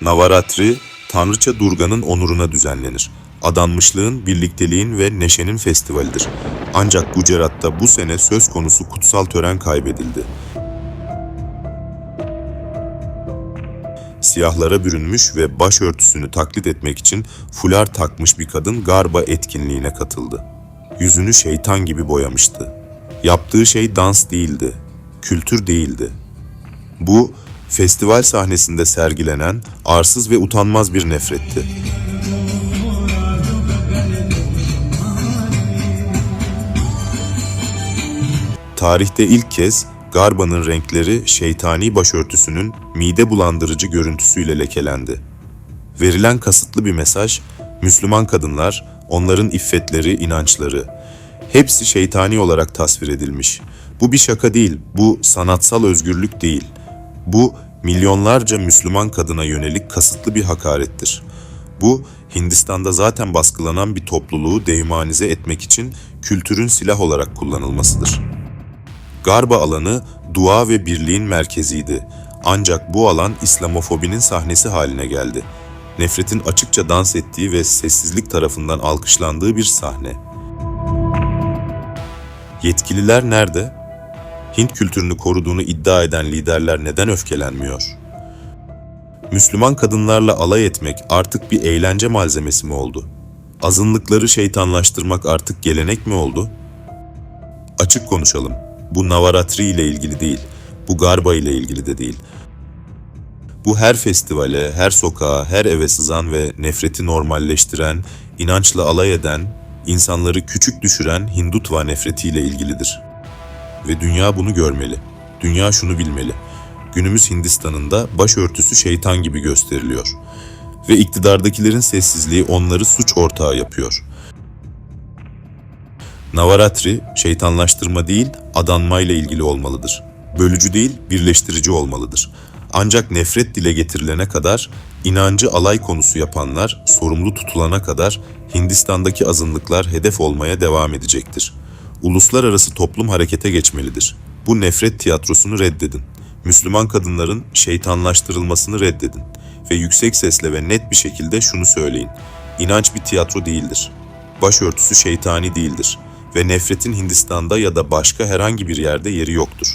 Navaratri, Tanrıça Durga'nın onuruna düzenlenir. Adanmışlığın, birlikteliğin ve neşenin festivalidir. Ancak Gujarat'ta bu sene söz konusu kutsal tören kaybedildi. Siyahlara bürünmüş ve başörtüsünü taklit etmek için fular takmış bir kadın Garba etkinliğine katıldı. Yüzünü şeytan gibi boyamıştı. Yaptığı şey dans değildi, kültür değildi. Bu, festival sahnesinde sergilenen arsız ve utanmaz bir nefretti. Tarihte ilk kez Garba'nın renkleri şeytani başörtüsünün mide bulandırıcı görüntüsüyle lekelendi. Verilen kasıtlı bir mesaj, Müslüman kadınlar, onların iffetleri, inançları, hepsi şeytani olarak tasvir edilmiş. Bu bir şaka değil, bu sanatsal özgürlük değil. Bu milyonlarca Müslüman kadına yönelik kasıtlı bir hakarettir. Bu Hindistan'da zaten baskılanan bir topluluğu dehumanize etmek için kültürün silah olarak kullanılmasıdır. Garba alanı dua ve birliğin merkeziydi. Ancak bu alan İslamofobinin sahnesi haline geldi. Nefretin açıkça dans ettiği ve sessizlik tarafından alkışlandığı bir sahne. Yetkililer nerede? Hint kültürünü koruduğunu iddia eden liderler neden öfkelenmiyor? Müslüman kadınlarla alay etmek artık bir eğlence malzemesi mi oldu? Azınlıkları şeytanlaştırmak artık gelenek mi oldu? Açık konuşalım. Bu Navaratri ile ilgili değil. Bu Garba ile ilgili de değil. Bu her festivale, her sokağa, her eve sızan ve nefreti normalleştiren, inançla alay eden, insanları küçük düşüren Hindutva nefretiyle ilgilidir. Ve dünya bunu görmeli. Dünya şunu bilmeli. Günümüz Hindistan'ında başörtüsü şeytan gibi gösteriliyor. Ve iktidardakilerin sessizliği onları suç ortağı yapıyor. Navaratri, şeytanlaştırma değil, adanmayla ilgili olmalıdır. Bölücü değil, birleştirici olmalıdır. Ancak nefret dile getirilene kadar, inancı alay konusu yapanlar sorumlu tutulana kadar Hindistan'daki azınlıklar hedef olmaya devam edecektir. Uluslararası toplum harekete geçmelidir. Bu nefret tiyatrosunu reddedin. Müslüman kadınların şeytanlaştırılmasını reddedin. Ve yüksek sesle ve net bir şekilde şunu söyleyin. İnanç bir tiyatro değildir. Başörtüsü şeytani değildir ve nefretin Hindistan'da ya da başka herhangi bir yerde yeri yoktur.